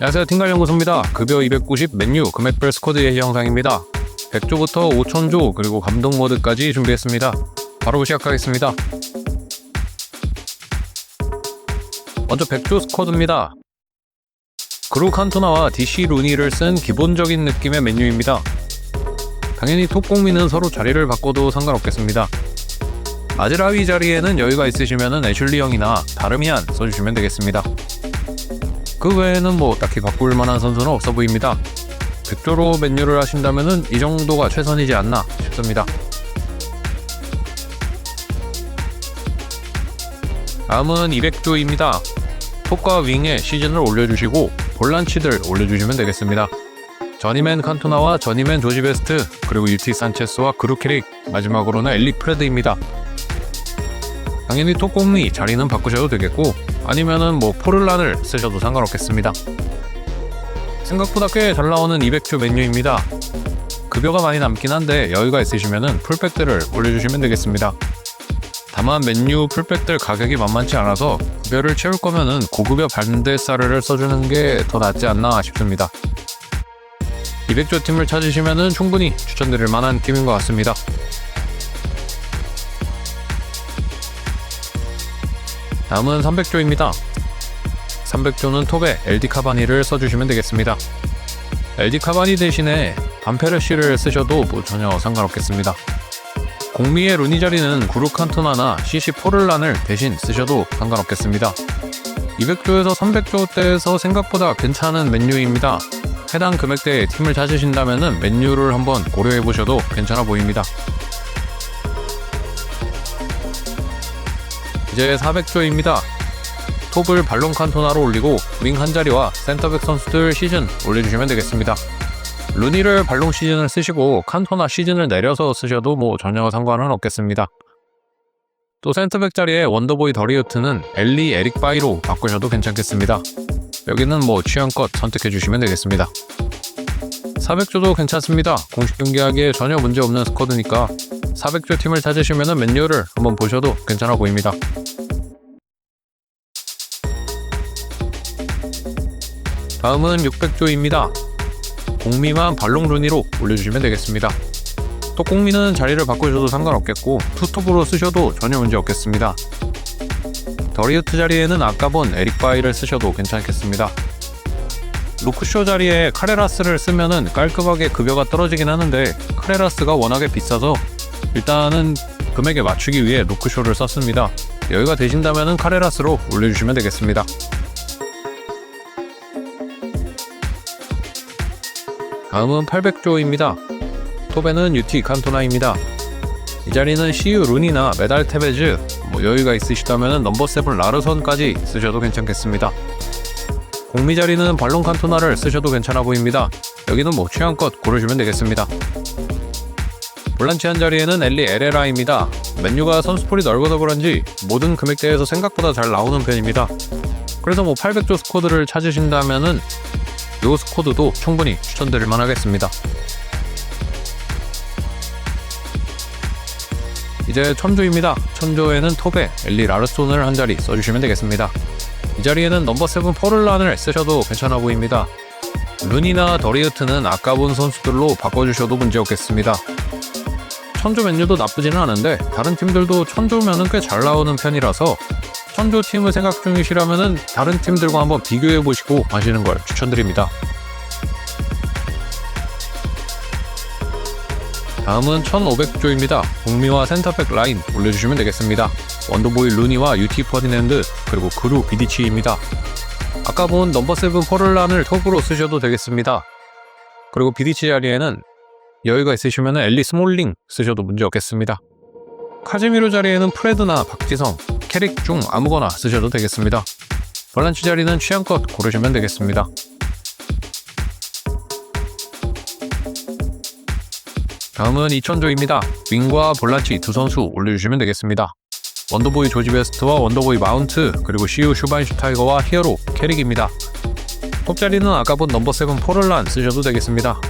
안녕하세요 팀갈연구소입니다. 급여 290 맨유 금액별 스쿼드 예시 영상입니다. 100조부터 5000조 그리고 감독 모드까지 준비했습니다. 바로 시작하겠습니다. 먼저 100조 스쿼드입니다. 그루 칸토나와 DC 루니를 쓴 기본적인 느낌의 메뉴입니다. 당연히 톱공미는 서로 자리를 바꿔도 상관없겠습니다. 아즈라위 자리에는 여유가 있으시면 애슐리 형이나 다르미안 써주시면 되겠습니다. 그 외에는 뭐 딱히 바꿀 만한 선수는 없어 보입니다. 100조로 맨유를 하신다면 이 정도가 최선이지 않나 싶습니다. 다음은 200조입니다. 톱과 윙에 시즌을 올려주시고 볼란치들 올려주시면 되겠습니다. 저니맨 칸토나와 저니맨 조지 베스트 그리고 유티 산체스와 그루케릭 마지막으로는 엘릭 프레드입니다. 당연히 톱공미 자리는 바꾸셔도 되겠고 아니면은 뭐 포를란을 쓰셔도 상관없겠습니다. 생각보다 꽤 잘 나오는 200조 메뉴입니다. 급여가 많이 남긴 한데 여유가 있으시면은 풀백들을 올려주시면 되겠습니다. 다만 메뉴 풀백들 가격이 만만치 않아서 급여를 채울 거면은 고급여 반대사르를 써주는 게 더 낫지 않나 싶습니다. 200조 팀을 찾으시면은 충분히 추천드릴 만한 팀인 것 같습니다. 다음은 300조입니다. 300조는 톱에 LD 카바니를 써주시면 되겠습니다. LD 카바니 대신에 반페르시를 쓰셔도 뭐 전혀 상관없겠습니다. 공미의 루니 자리는 구루 칸토나나 CC 포를란을 대신 쓰셔도 상관없겠습니다. 200조에서 300조대에서 생각보다 괜찮은 메뉴입니다. 해당 금액대의 팀을 찾으신다면 메뉴를 한번 고려해 보셔도 괜찮아 보입니다. 이제 400조입니다. 톱을 발론 칸토나로 올리고 윙 한 자리와 센터백 선수들 시즌 올려주시면 되겠습니다. 루니를 발롱 시즌을 쓰시고 칸토나 시즌을 내려서 쓰셔도 뭐 전혀 상관은 없겠습니다. 또 센터백 자리에 원더보이 더리우트는 엘리 에릭 바이로 바꾸셔도 괜찮겠습니다. 여기는 뭐 취향껏 선택해 주시면 되겠습니다. 400조도 괜찮습니다. 공식 경기하기에 전혀 문제 없는 스쿼드니까 400조 팀을 찾으시면 맨유를 한번 보셔도 괜찮아 보입니다. 다음은 600조입니다. 공미만 발롱 루니로 올려주시면 되겠습니다. 또 공미는 자리를 바꾸셔도 상관없겠고 투톱으로 쓰셔도 전혀 문제 없겠습니다. 더리우트 자리에는 아까 본 에릭 바이를 쓰셔도 괜찮겠습니다. 루크쇼 자리에 카레라스를 쓰면은 깔끔하게 급여가 떨어지긴 하는데 카레라스가 워낙에 비싸서 일단은 금액에 맞추기 위해 루크쇼를 썼습니다. 여유가 되신다면 카레라스로 올려주시면 되겠습니다. 다음은 800조입니다. 톱에는 UT 칸토나입니다. 이 자리는 CU 룬이나 메달 테베즈, 뭐 여유가 있으시다면 넘버 7 라르선까지 쓰셔도 괜찮겠습니다. 공미 자리는 발론 칸토나를 쓰셔도 괜찮아 보입니다. 여기는 뭐 취향껏 고르시면 되겠습니다. 볼란치 한 자리에는 엘리 에레라입니다. 메뉴가 선수풀이 넓어서 그런지 모든 금액대에서 생각보다 잘 나오는 편입니다. 그래서 뭐 800조 스쿼드를 찾으신다면은 요 스쿼드도 충분히 추천드릴 만하겠습니다. 이제 천조입니다. 천조에는 톱에 엘리 라르손을 한 자리 써주시면 되겠습니다. 이 자리에는 넘버 7 포를란을 쓰셔도 괜찮아 보입니다. 룬이나 더리우트는 아까 본 선수들로 바꿔주셔도 문제없겠습니다. 천조 메뉴도 나쁘지는 않은데 다른 팀들도 천조면은 꽤 잘 나오는 편이라서 천조 팀을 생각 중이시라면은 다른 팀들과 한번 비교해 보시고 하시는 걸 추천드립니다. 다음은 1500조입니다. 북미와 센터백 라인 올려주시면 되겠습니다. 원더보이 루니와 유티 퍼디넨드 그리고 그루 비디치입니다. 아까 본 넘버 7 포를란을 톱으로 쓰셔도 되겠습니다. 그리고 비디치 자리에는 여유가 있으시면 엘리 스몰링 쓰셔도 문제 없겠습니다. 카즈미로 자리에는 프레드나 박지성, 캐릭 중 아무거나 쓰셔도 되겠습니다. 볼란치 자리는 취향껏 고르시면 되겠습니다. 다음은 2000조입니다. 윙과 볼란치 두 선수 올려주시면 되겠습니다. 원더보이 조지 베스트와 원더보이 마운트 그리고 시우 슈바인슈타이거와 히어로 캐릭입니다. 톱 자리는 아까 본 넘버 7 포를란 쓰셔도 되겠습니다.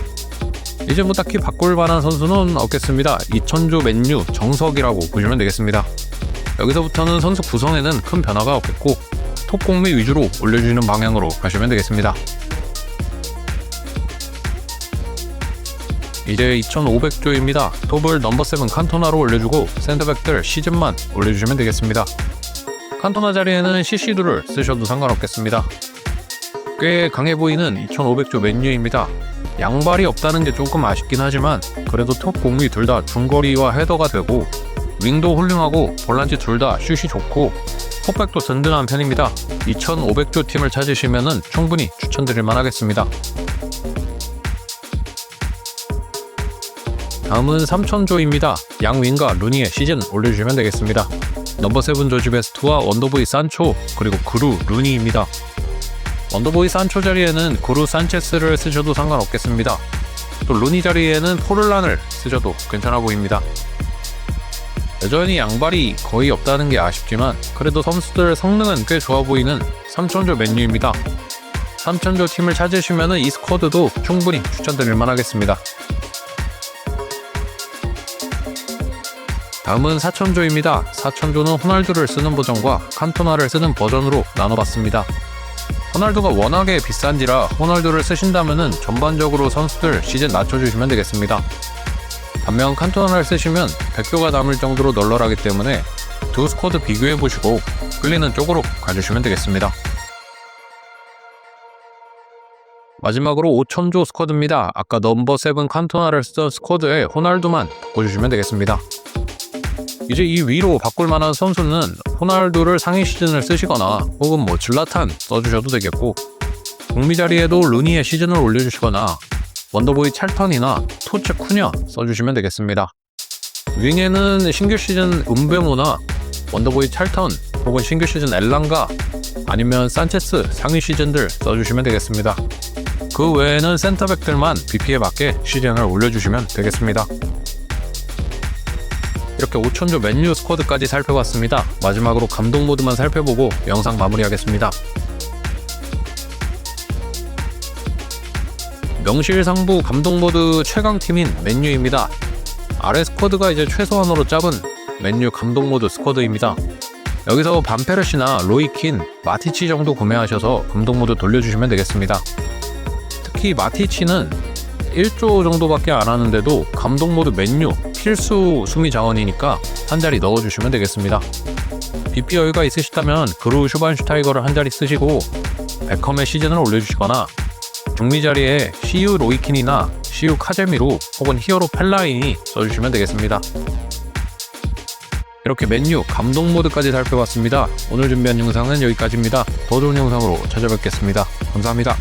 이제 뭐 딱히 바꿀 만한 선수는 없겠습니다. 2000조 맨유 정석이라고 보시면 되겠습니다. 여기서부터는 선수 구성에는 큰 변화가 없겠고 톱공미 위주로 올려주는 방향으로 가시면 되겠습니다. 이제 2500조입니다. 톱을 넘버7 칸토나로 올려주고 센터백들 시즌만 올려주시면 되겠습니다. 칸토나 자리에는 CC2를 쓰셔도 상관없겠습니다. 꽤 강해 보이는 2500조 맨유입니다. 양발이 없다는 게 조금 아쉽긴 하지만 그래도 톱 공이 둘 다 중거리와 헤더가 되고 윙도 훌륭하고 볼란치 둘 다 슛이 좋고 포백도 든든한 편입니다. 2,500조 팀을 찾으시면 충분히 추천드릴 만하겠습니다. 다음은 3,000조입니다. 양윙과 루니의 시즌 올려주시면 되겠습니다. 넘버 7 조지 베스트와 원더보이 산초 그리고 그루 루니입니다. 원더보이 산초 자리에는 그루 산체스를 쓰셔도 상관없겠습니다. 또 루니 자리에는 포를란을 쓰셔도 괜찮아 보입니다. 여전히 양발이 거의 없다는 게 아쉽지만 그래도 선수들 성능은 꽤 좋아 보이는 3천조 맨유입니다. 3천조 팀을 찾으시면 이 스쿼드도 충분히 추천드릴 만하겠습니다. 다음은 4천조입니다. 4천조는 호날두를 쓰는 버전과 칸토나를 쓰는 버전으로 나눠봤습니다. 호날두가 워낙에 비싼지라 호날두를 쓰신다면 전반적으로 선수들 시즌 낮춰주시면 되겠습니다. 반면 칸토나를 쓰시면 100조가 남을 정도로 널널하기 때문에 두 스쿼드 비교해보시고 끌리는 쪽으로 가주시면 되겠습니다. 마지막으로 5천조 스쿼드입니다. 아까 넘버 7 칸토나를 쓰던 스쿼드에 호날두만 바꿔주시면 되겠습니다. 이제 이 위로 바꿀 만한 선수는 호날두를 상위 시즌을 쓰시거나 혹은 뭐 질라탄 써주셔도 되겠고 북미 자리에도 루니의 시즌을 올려주시거나 원더보이 찰턴이나 토체 쿠냐 써주시면 되겠습니다. 윙에는 신규 시즌 음베모나 원더보이 찰턴 혹은 신규 시즌 엘랑가 아니면 산체스 상위 시즌들 써주시면 되겠습니다. 그 외에는 센터백들만 BP에 맞게 시즌을 올려주시면 되겠습니다. 이렇게 5천조 맨유 스쿼드까지 살펴봤습니다. 마지막으로 감독 모드만 살펴보고 영상 마무리하겠습니다. 명실상부 감독 모드 최강 팀인 맨유입니다. 아래 스쿼드가 이제 최소한으로 잡은 맨유 감독 모드 스쿼드입니다. 여기서 반페르시나 로이킨, 마티치 정도 구매하셔서 감독 모드 돌려주시면 되겠습니다. 특히 마티치는 1조 정도밖에 안 하는데도 감독 모드 맨유 필수 수미 자원이니까 한 자리 넣어주시면 되겠습니다. BP 여유가 있으시다면 그루 슈반슈타이거를 한 자리 쓰시고 베컴의 시즌을 올려주시거나 중미 자리에 CU 로이킨이나 CU 카제미로 혹은 히어로 펠라인이 써주시면 되겠습니다. 이렇게 맨유 감독 모드까지 살펴봤습니다. 오늘 준비한 영상은 여기까지입니다. 더 좋은 영상으로 찾아뵙겠습니다. 감사합니다.